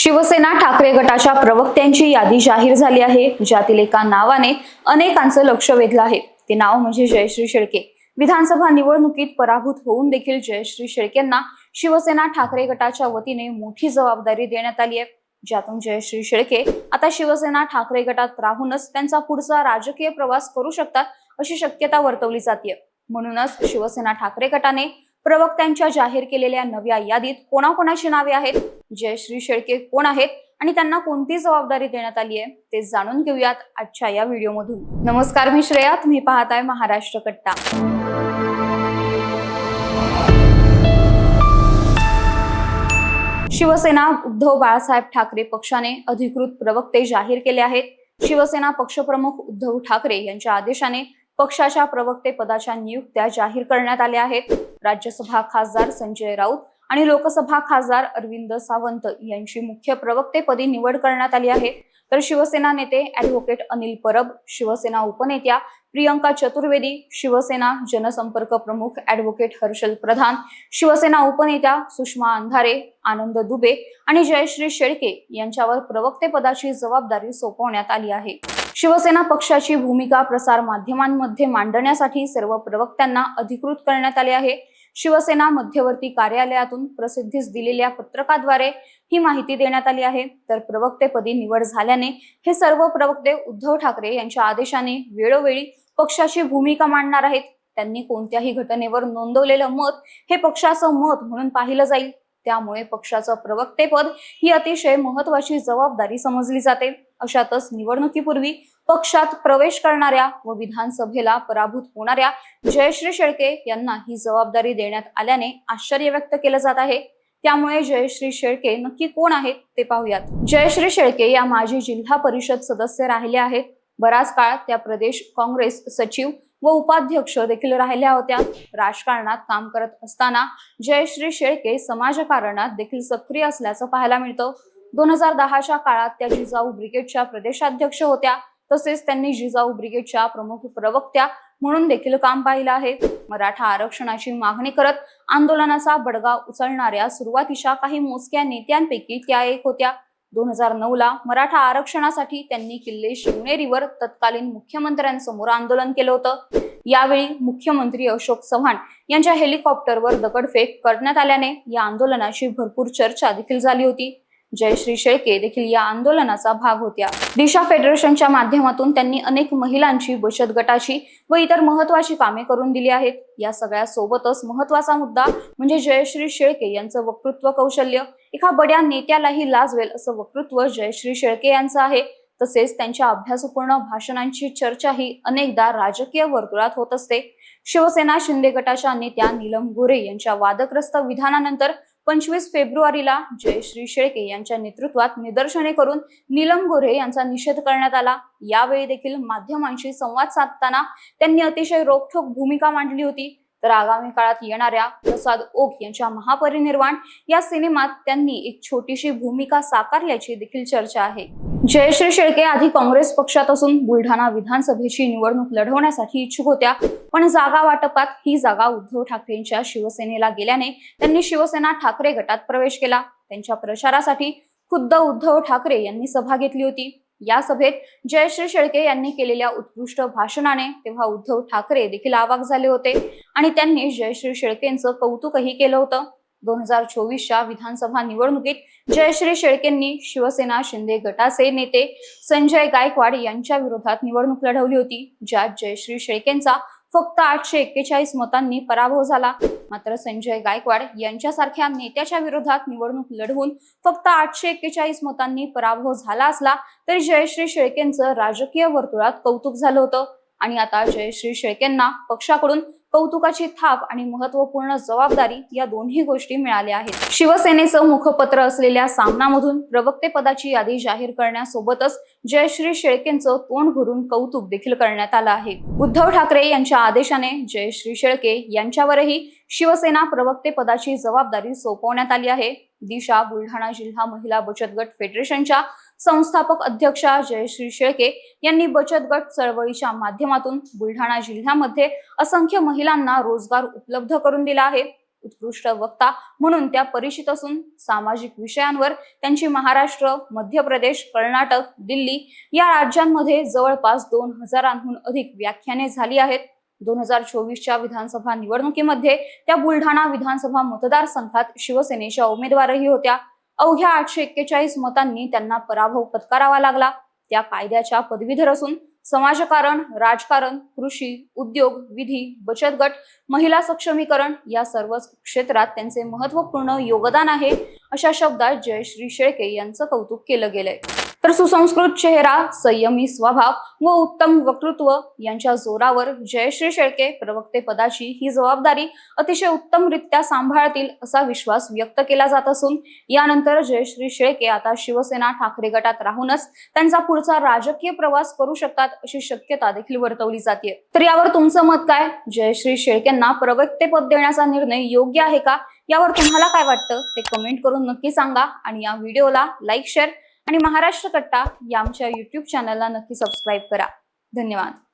शिवसेना ठाकरे गटाच्या प्रवक्त्यांची यादी जाहीर झाली आहे. ज्यातील एका नावाने अनेकांचं लक्ष वेधलं आहे. ते नाव म्हणजे जयश्री शेळके. विधानसभा निवडणुकीत पराभूत होऊन देखील जयश्री शेळकेंना शिवसेना ठाकरे गटाच्या वतीने मोठी जबाबदारी देण्यात आली आहे. ज्यातून जयश्री शेळके आता शिवसेना ठाकरे गटात राहूनच त्यांचा पुढचा राजकीय प्रवास करू शकतात अशी शक्यता वर्तवली जाते म्हणूनच शिवसेना ठाकरे गटाने प्रवक्त्यांच्या जाहीर केलेल्या नव्या यादीत कोणाकोणाची नावे आहेत? जयश्री शेळके. कोण आहेत आणि त्यांना कोणती जबाबदारी देण्यात आली आहे ते जाणून घेऊयात आजच्या या व्हिडिओमधून. नमस्कार मी श्रेया. तुम्ही पाहताय महाराष्ट्र कट्टा. शिवसेना उद्धव बाळासाहेब ठाकरे पक्षाने अधिकृत प्रवक्ते जाहीर केले आहेत. शिवसेना पक्षप्रमुख उद्धव ठाकरे यांच्या आदेशाने पक्षाच्या प्रवक्ते पदाच्या नियुक्त्या जाहीर करण्यात आल्या आहेत. राज्यसभा खासदार संजय राऊत आणि लोकसभा खासदार अरविंद सावंत यांची मुख्य प्रवक्तेपदी निवड करण्यात आली आहे. तर शिवसेना नेते ॲडव्होकेट अनिल परब शिवसेना उपनेत्या प्रियंका चतुर्वेदी शिवसेना जनसंपर्क प्रमुख ॲडव्होकेट हर्षल प्रधान शिवसेना उपनेत्या सुषमा अंधारे आनंद दुबे आणि जयश्री शेळके यांच्यावर प्रवक्तेपदाची जबाबदारी सोपवण्यात आली आहे. शिवसेना पक्षाची भूमिका प्रसार माध्यमांमध्ये मांडण्यासाठी सर्व प्रवक्त्यांना अधिकृत करण्यात आले आहे. शिवसेना मध्यवर्ती कार्यालयातून प्रसिद्धीस दिलेल्या पत्रकाद्वारे ही माहिती देण्यात आली आहे. तर प्रवक्तेपदी निवड झाल्याने हे सर्व प्रवक्ते उद्धव ठाकरे यांच्या आदेशाने वेळोवेळी पक्षाची भूमिका मांडणार आहेत. त्यांनी कोणत्याही घटनेवर नोंदवलेलं मत हे पक्षाचं मत म्हणून पाहिलं जाईल. त्यामुळे पक्षाचं प्रवक्तेपद ही अतिशय महत्वाची जबाबदारी समजली जाते. अशातच निवडणुकीपूर्वी पक्षात प्रवेश करणाऱ्या व विधानसभेला पराभूत होणाऱ्या जयश्री शेळके यांना ही जबाबदारी देण्यात आल्याने आश्चर्य व्यक्त केलं जात आहे. त्यामुळे जयश्री शेळके नक्की कोण आहेत ते पाहूयात. जयश्री शेळके या माजी जिल्हा परिषद सदस्य राहिले आहेत. बराच काळ त्या प्रदेश काँग्रेस सचिव व उपाध्यक्ष देखील राहिल्या होत्या. राजकारणात काम करत असताना जयश्री शेळके समाजकारणात देखील सक्रिय असल्याचं पाहायला मिळतं. दोन हजार दहाच्या काळात त्या जिजाऊ ब्रिगेडच्या प्रदेशाध्यक्ष होत्या. तसेच त्यांनी जिजाऊ ब्रिगेडच्या प्रमुख प्रवक्त्या म्हणून देखील काम पाहिलं आहे. मराठा आरक्षणाची मागणी करत आंदोलनाचा बडगा उचलणाऱ्या सुरुवातीच्या काही मोजक्या नेत्यांपैकी त्या एक होत्या. दोन हजार नऊ ला मराठा आरक्षणासाठी त्यांनी किल्ले शिवनेरीवर तत्कालीन मुख्यमंत्र्यांसमोर आंदोलन केलं होतं. यावेळी मुख्यमंत्री अशोक चव्हाण यांच्या हेलिकॉप्टरवर दगडफेक करण्यात आल्याने या आंदोलनाची भरपूर चर्चा देखील झाली होती. जयश्री शेळके देखील या आंदोलनाचा भाग होत्या. दिशा फेडरेशनच्या माध्यमातून त्यांनी अनेक महिलांची बचत गटाची व इतर महत्वाची कामे करून दिली आहेत. या सगळ्या सोबतच महत्त्वाचा मुद्दा म्हणजे जयश्री शेळके यांचं वक्तृत्व कौशल्य. एका बड्या नेत्यालाही लाजवेल असं वक्तृत्व जयश्री शेळके यांचं आहे. तसेच त्यांच्या अभ्यासपूर्ण भाषणांची चर्चाही अनेकदा राजकीय वर्तुळात होत असते. शिवसेना शिंदे गटाच्या नेत्या नीलम गोरे यांच्या वादग्रस्त विधानानंतर पंचवीस फेब्रुवारीला जयश्री शेळके यांच्या नेतृत्वात निदर्शने करून नीलम गोरे यांचा निषेध करण्यात आला. यावेळी देखील माध्यमांशी संवाद साधताना त्यांनी अतिशय रोखठोक भूमिका मांडली होती. तर आगामी काळात येणाऱ्या प्रसाद ओक यांच्या महापरिनिर्वाण या सिनेमात त्यांनी एक छोटीशी भूमिका साकारल्याची देखील चर्चा आहे. जयश्री शेळके आधी काँग्रेस पक्षात असून बुलढाणा विधानसभेची निवडणूक लढवण्यासाठी इच्छुक होत्या. पण जागा वाटपात ही जागा उद्धव ठाकरेंच्या शिवसेनेला गेल्याने त्यांनी शिवसेना ठाकरे गटात प्रवेश केला. त्यांच्या प्रचारासाठी खुद्द उद्धव ठाकरे यांनी सभा घेतली होती. या सभेत जयश्री शेळके यांनी केलेल्या उत्कृष्ट भाषणाने तेव्हा उद्धव ठाकरे देखील आवाक झाले होते आणि त्यांनी जयश्री शेळकेंचं कौतुकही केलं होतं. दोन हजार चोवीसच्या विधानसभा निवडणुकीत जयश्री शेळकेंनी शिवसेना शिंदे गटाचे नेते संजय गायकवाड यांच्या विरोधात निवडणूक लढवली होती ज्यात जयश्री शेळकेंचा फक्त आठशे एक्केचाळीस मतांनी पराभव झाला. मात्र संजय गायकवाड यांच्यासारख्या नेत्याच्या विरोधात निवडणूक लढवून फक्त आठशे एक्केचाळीस मतांनी पराभव झाला असला तरी जयश्री शेळकेंचं राजकीय वर्तुळात कौतुक झालं होतं. आणि आता जयश्री शेळकेंना पक्षाकडून कौतुकाची थाप आणि महत्त्वपूर्ण जबाबदारी या दोन्ही गोष्टी मिळाल्या आहेत. शिवसेनेचं मुखपत्र असलेल्या सामनामधून प्रवक्ते पदाची यादी जाहीर करण्यासोबतच जयश्री शेळकेंचं तोंड भरून कौतुक देखील करण्यात आलं आहे. उद्धव ठाकरे यांच्या आदेशाने जयश्री शेळके यांच्यावरही शिवसेना प्रवक्ते पदाची जबाबदारी सोपवण्यात आली आहे. दिशा बुलढाणा जिल्हा महिला बचत गट फेडरेशनच्या संस्थापक अध्यक्षा जयश्री शेळके यांनी बचत गट चळवळीच्या माध्यमातून बुलढाणा जिल्ह्यामध्ये असंख्य महिलांना रोजगार उपलब्ध करून दिला आहे. उत्कृष्ट वक्ता म्हणून त्या परिचित असून सामाजिक विषयांवर त्यांची महाराष्ट्र मध्य प्रदेश कर्नाटक दिल्ली या राज्यांमध्ये जवळपास दोन हजारांहून अधिक व्याख्याने झाली आहेत. दोन हजार चोवीसच्या विधानसभा निवडणुकीमध्ये त्या बुलढाणा विधानसभा मतदारसंघात शिवसेनेच्या उमेदवारही होत्या. अवघ्या आठशे एक्केचाळीस मतांनी त्यांना पराभव पत्करावा लागला. त्या कायद्याच्या पदवीधर असून समाजकारण राजकारण कृषी उद्योग विधी बचत गट महिला सक्षमीकरण या सर्वच क्षेत्रात त्यांचे महत्त्वपूर्ण योगदान आहे अशा शब्दात जयश्री शेळके यांचं कौतुक केलं गेलंय. तर सुसंस्कृत चेहरा संयमी स्वभाव व उत्तम वक्तृत्व यांच्या जोरावर जयश्री शेळके प्रवक्ते पदाची ही जबाबदारी अतिशय उत्तमरित्या सांभाळतील असा विश्वास व्यक्त केला जात असून यानंतर जयश्री शेळके आता शिवसेना ठाकरे गटात राहूनच त्यांचा पुढचा राजकीय प्रवास करू शकतात अशी शक्यता देखील वर्तवली जाते तर यावर तुमचं मत काय? जयश्री शेळकेंना प्रवक्तेपद देण्याचा निर्णय योग्य आहे का? यावर तुम्हाला काय वाटतं? ते कमेंट करून नक्की सांगा आणि या व्हिडिओला लाईक शेअर आणि महाराष्ट्र कट्टा या आमच्या युट्यूब चॅनलला नक्की सबस्क्राईब करा. धन्यवाद.